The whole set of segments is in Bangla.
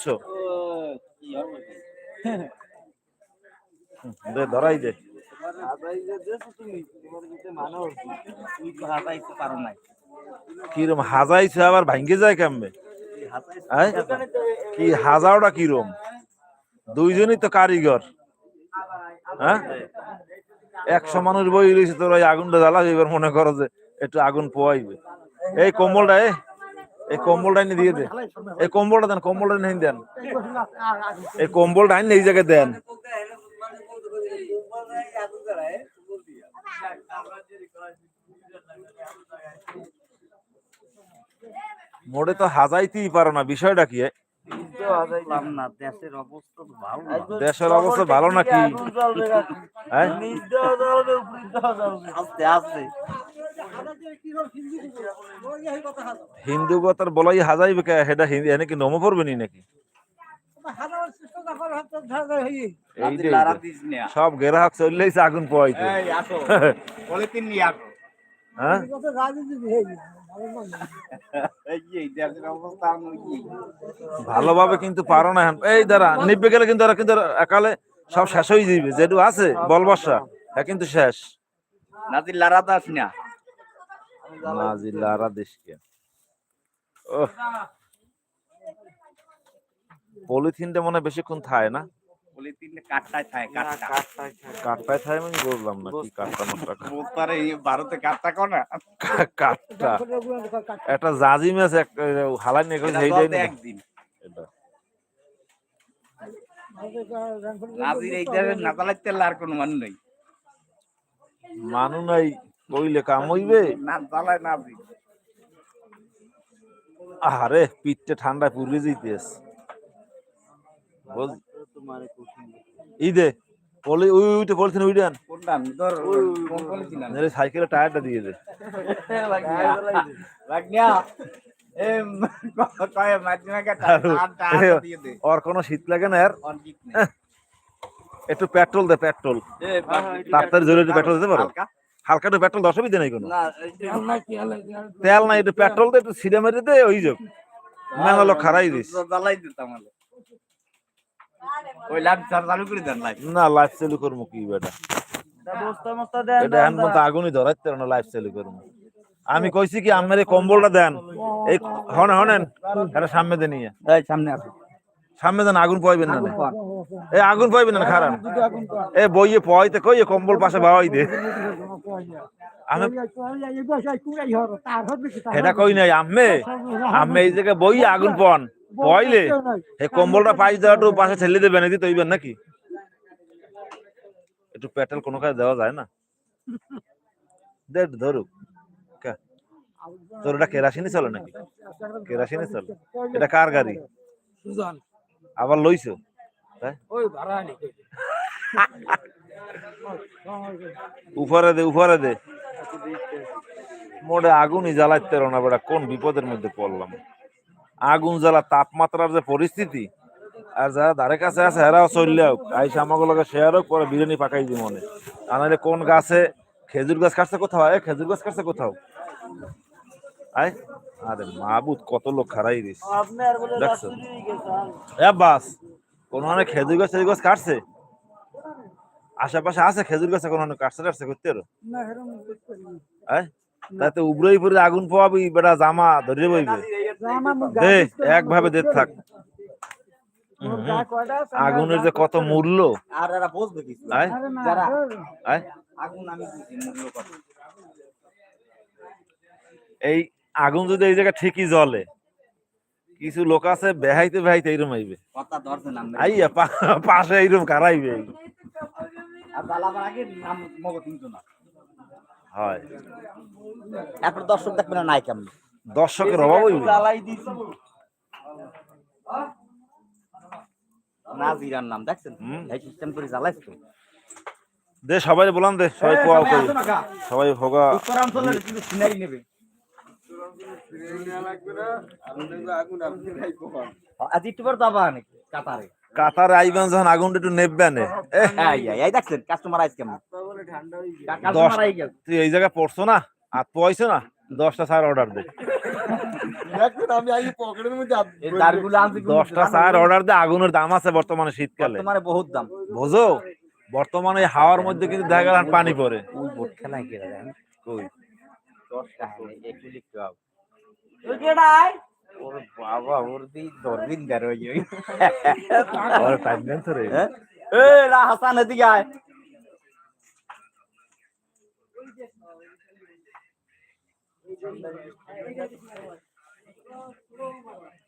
ছো। দে ধরাই দে। কিরম হাজাইছে আবার ভাঙ্গে যায় কেমবে? কি হাজাওটা কিরম? দুইজনই তো কারিগর। হ্যাঁ? একশো মানুষ বই রয়েছে তোর ওই আগুনটা জ্বালা এবার মনে করো যে একটু আগুন পোয়াইবে এই কম্বলটা এ এই কম্বলটা এনে দিয়ে দে। এই কম্বলটা দেন কম্বলটা এনে দেন। এই কম্বলটা এনে এই জায়গায় দেন। মোড়ে তো হাজাইতেই পারো না বিষয়টা কি? দেশের অবস্থা ভালো না। দেশের নাকি হ্যাঁ আস্তে আস্তে হিন্দু কথার বলাই হাজাইবে কে সেটা হিন্দি এনে কি নম পড়বে নি নাকি। সব গ্রাহক চললেইছে আগুন পোয়াইতে হ্যাঁ? ভালোভাবে কিন্তু পারো না। এই দাঁড়া নিবে গেলে কিন্তু এরা কিন্তু একালে সব শেষ হয়ে যাবে যেটু আছে বল বর্ষা হ্যাঁ কিন্তু শেষ। নাতি লারা দাস না। নাজিলারা দেশকে পলিথিনটা মনে হয় বেশিক্ষণ থায় না? কাটটায় থাকে কাটটা কাঠটায় থায়। আমি বললাম না কি কাঠটা মাঠটা বলতে ভারতে কাটটা কো না? কাঠটা। একটা জাজিম আছে একটা হালাই নিয়ে গেলে সেই যায় একদিন। এটা। নাজির কোনো মান নেই। মানু নাই। কইলে কাম হইবে? আরে পিঠটা ঠান্ডায় পুড়ে যেতেস বুঝ ঈদে পলি ওই ওইটা পলিথিন আনবি? নাহলে সাইকেলের টায়ারটা দিয়ে দে। ওর কোনো শীত লাগে না আর একটু পেট্রোল দে পেট্রোল। তাড়াতাড়ি জোরে একটু পেট্রোল দিতে পারো? হালকা? পেট্রোল দশ দিতে নাই কোনো? না তেল নাই একটু পেট্রোল দে একটু সিরে মেরে দে ওই যোগ মেলা লোক খারাই দিস জ্বালাই দিতাম হলে ওই লাইট চালু করে দেন লাইট। না লাইফ চালু করব কি বেটা? এটা এখন আগুনই ধরাইতে না লাইফ চালু করব। আমি কইছি কি আমার এই কম্বলটা দেন। এই হনে হনেন এটা সামনে দে নিয়ে সামনে আসো। সামনে দেন আগুন পাইবেন না এই আগুন পাইবেন না খারাপ এ বইয়ে পয়তে কই এ কম্বল পাশে বাওয়াই দে। আমি এটা কই নাই আম্মে। আম্মে এই জায়গায় বইয়ে আগুন পন। পয়লে এই কম্বলটা পাই দেওয়াটা পাশে ঠেলে দেবেন এদি তৈবেন নাকি? একটু পেট্রোল কোনো কাজে দেওয়া যায় না। দে ধরুক। কা? তোর এটা কেরাসিনি চলে নাকি? কেরাসিনি চলে। এটা কার গাড়ি? আবার লইছো? হ্যাঁ? উপরে দে উপরে দে। মোড়ে আগুনই জ্বালাইতে না বেটা কোন বিপদের মধ্যে পড়লাম? আগুন জ্বালা তাপমাত্রার যে পরিস্থিতি আর যারা ধারে কাছে আছে হেরাও চললে হোক আইসা আমাকে শেয়ার হোক পরে বিরিয়ানি পাকাই দি মনে আনারে কোন গাছে খেজুর গাছ কাটছে কোথাও? এ খেজুর গাছ কাটছে কোথাও? আয়। আরে মাহবুদ কত লোক খারাই দিস। দেখছ? এ বাস কোন মানে খেজুর গাছ খেজুর গাছ কাটছে? আশেপাশে আছে খেজুর গাছে কোন কাটছে টাটছে করতে আরও? হ্যাঁ তাতে উবরই পরে আগুন পোয়াবি বেটা জামা ধরে বইবে। দে একভাবে দে থাক। আগুনের যে কত মূল্য? আর এরা বুঝবে কিছু। আয়। আগুন আমি বুঝি মূল্য কত? এই আগুন যদি এই জায়গা ঠিকই জ্বলে কিছু লোক আছে বেহাইতে বেহাইতে এইরকম আইবে। আইয়া পাশে এইরকম কারাইবে। হয়। দর্শক দেখবে না নাই কেমন। দর্শকের অভাব হইবে নাজিরার নাম দেখছেন? হুম। এই সিস্টেম করে জ্বালাইছে তো। দে সবাই বলান দে সবাই করি। সবাই ভোগা উত্তরাঞ্চলের কিন্তু সিনারি নেবে। আজ একটু পর যাবা নাকি? কাতারে কাতার আইবেন যখন আগুনটা একটু এই দেখছেন কাস্টমার আইস কেমন তুই জায়গায় পড়ছো না? আর পয়সো না? দশটা স্যার অর্ডার দে। দশটা? অর্ডার দিয়ে আগুনের দাম আছে বর্তমানে শীতকালে। বর্তমানে বহুত দাম। বোঝো? বর্তমানে হাওয়ার মধ্যে কিন্তু দেখা গেল পানি পড়ে। কে কই? দশ তুই কেডাই ওর বাবা ওর দি দরবিন দার হই ওই ওর পাঁচজন তো রে এ না হাসান এদিকে আয়। Thank you.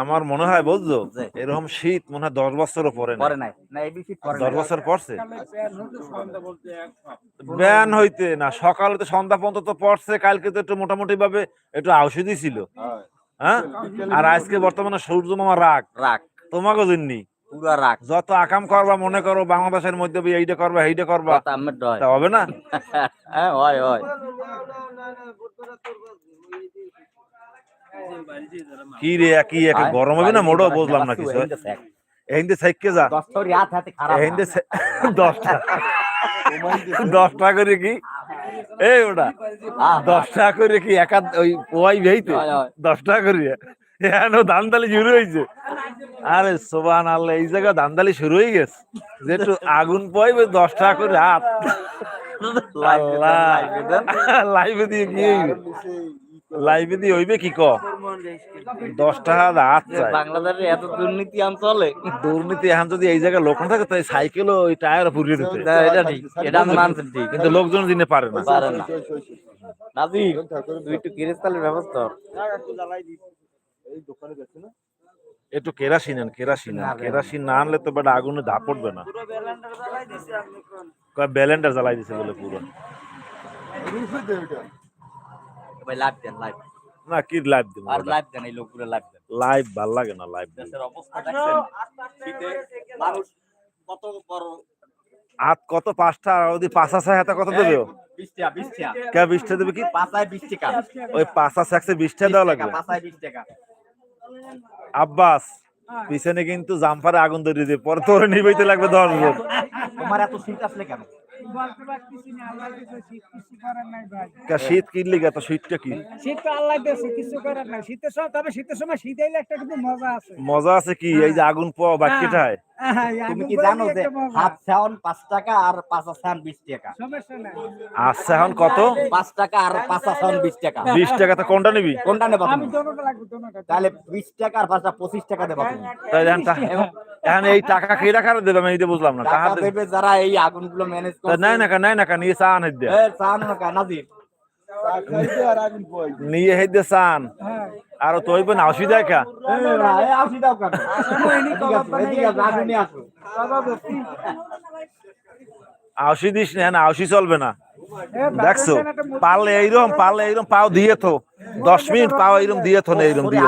আমার মনে হয় বুঝছ এরকম শীত মনে হয় দশ বছর পরে নাই। দশ বছর পড়ছে ব্যান হইতে না সকালে তো সন্ধ্যা পর্যন্ত তো পড়ছে কালকে তো একটু মোটামুটি ভাবে একটু ঔষধি ছিল। হ্যাঁ? আর আজকে বর্তমানে সূর্য মামা রাগ। রাগ। তোমাকে পুরা রাখ যত আকাম করবা মনে করো বাংলাদেশের মধ্যে এইটা করবা এইটা করবা। হবে না? হ্যাঁ হয় হয়। কি রে কি একটা গরম হবে না? মোড়ো বুঝলাম না কিছু এহিন্দে সাইকে যা? এহিন্দে দশটা দশটা করে কি? এই ওটা। দশ টাকা করে কি একা ওই ওয়াই ভেইতে হয়, হয়। দশ টাকা করে? এখানে ধানদালি শুরু হয়েছে। আরে সোবান আল্লাহ এই জায়গা ধানদালি শুরু হয়ে গেছে। যেটু আগুন পাইবে দশ টাকা করে হাত। লাইভে দিয়ে কি হইবে? লাইভে দিয়ে হইবে কি ক? দশ টাকা হাত চাই বাংলাদেশে এত দুর্নীতি অঞ্চলে দুর্নীতি এখন যদি এই জায়গায় লোক না থাকে তাই সাইকেল ওই টায়ার পুড়িয়ে দিতে। এটা ঠিক। এটা আমি মানছি ঠিক। কিন্তু লোকজন দিনে পারে না। পারে না। নাজি তুই একটু কিরিস্তালের ব্যবস্থা এই দোকানে যাচ্ছে না একটু কেরাসিন আন কেরাসিন আন। কেরাসিন না আনলে তো বেটা আগুনে ধা পড়বে না। ব্যালেন্ডার জ্বালাই দিছে আপনি কোন? কয় ব্যালেন্ডার জ্বালাই দিছে বলে পুরো। ভাই লাইভ দেন লাইভ না কি লাইভ দিব আর লাইভ দেন এই লোকগুলো লাইভ দেন। লাইভ ভালো লাগে না লাইভ দেশের অবস্থা দেখছেন শীতে মানুষ কত বড় হাত কত পাঁচটা? যদি পাঁচা ছয় হাতে কত দেবে? কে বিশটা দেবে কি? পাঁচায় বিশ টাকা ওই পাঁচা বিশটা দেওয়া লাগবে? পাঁচায় বিশ টাকা আব্বাস পিছনে কিন্তু জাম্পারে আগুন ধরিয়ে দিয়ে পরে তোরে নিবেইতে লাগবে দশ জন তোমার এত শীত আসলে কেন? বলতে পারতেছি না আল্লাহ দিছে শীত কিছু করার নাই ভাই। কে শীত কিনলি গে তো শীতটা কি? শীত তো আল্লাহ কিছু করার নাই। শীতের সময় তবে শীতের সময় শীত আইলে একটা কিন্তু মজা আছে। মজা আছে কি? এই যে আগুন পাওয়া বাক্যটায় আহা, তুমি কি জানো যে হাফ সাউন্ড পাঁচ টাকা আর পাঁচা সাউন্ড বিশ টাকা? কত? পাঁচ টাকা আর পাঁচা বিশ টাকা। বিশ টাকা তো কোনটা নিবি? কোনটা নেবা তাহলে বিশ টাকা আর পাঁচটা পঁচিশ টাকা দেবা এখন এই টাকা খেয়ে রাখার দিলাম এইটা বুঝলাম না। টাকা দেবে? যারা এই আগুনগুলো ম্যানেজ করে নাই না নাই না নিয়ে চা আনে চা আনো না নিয়ে হেদে চান। আর তো হইবে না দেখা আউসি দিস না আউসি চলবে না। দেখছ? পারলে এইরকম পারলে এইরকম পাও দিয়ে তো। দশ মিনিট পাওয়া এরম দিয়ে থন এরম দিয়ে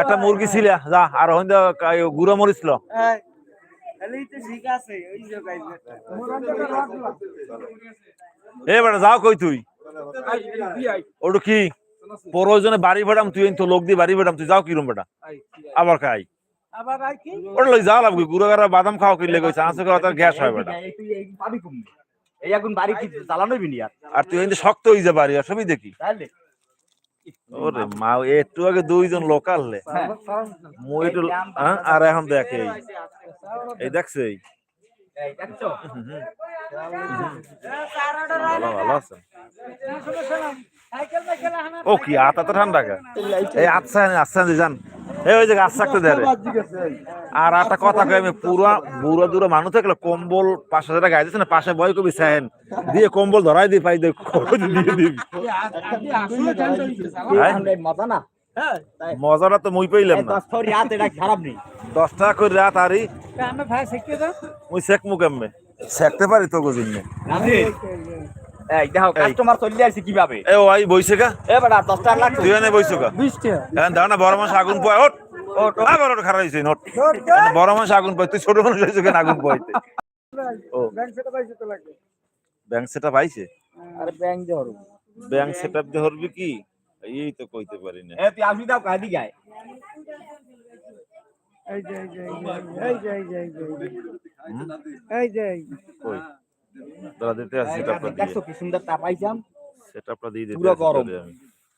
একটা মুরগি ছিল যা আর হইন্দা গুড়ো মরিছিল এ বেটা যাও কই তুই? ওটু কি? প্রয়োজনে বাড়ি তুই তো লোক দিয়ে বাড়ি তুই যাও কিরম বেটা? আবার খাই। ওটা লই যাও লাগবে বাদাম খাও কিনলে কইছে আঁচু খাওয়া গ্যাস হয় বেটা? এই বাড়ি কি জ্বালানোই বিনি আর? আর তুই কিন্তু শক্ত হয়ে যা বাড়ি অসবই দেখি। তাহলে ওরে মা একটু আগে দুইজন লোকাল লে। হ্যাঁ। মুই একটু হ্যাঁ, আর এখন দেখ এই। এই দেখছে এই। ও কি আতা তো ঠান্ডা কা? এই আচ্ছা আচ্ছা জান এই ওই যে গাছ থাকতে আর একটা কথা কই আমি পুরা মানুষ কম্বল পাশে যেটা না পাশে কবি সাহেন। দিয়ে কম্বল ধরাই দি পাই হ্যাঁ? মজাটা তো মুই পাইলাম দশ টাকা করে রাত আরি? ওই শেখতে পারি তো এই দেখো কাস্টমার চলে আসছে কীভাবে? এ ওই বইছে কা এ বেটা 10 টাকা লাগছে। তুই এনে বইছো কা 20 টাকা। এখন দাও না বড় মাছ আগুন পোয়া ওট ওট আবার ওট খারাপ হইছে নোট। বড় মাছ আগুন পোয়া তুই ছোট মানুষ হইছো কেন আগুন পোয়াইতে ও। ব্যাংক সেটা পাইছে তো লাগবে ব্যাংক সেটা পাইছে আরে ব্যাংক দে হরবি। ব্যাংক সেটআপ দে হরবি কি? এই তো কইতে পারি না। এ তুই আসি দাও কাদি গায়। এই যে এই যে এই যে এই যে এই যে এই যে। কই? দাদা দিতে আছে সেটা আপনার দিয়ে দেখছ কি সুন্দর তাপাইছাম সেটা আপনার দিয়ে দিতে পুরো গরম।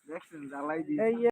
দেখছেন জ্বালাই দিই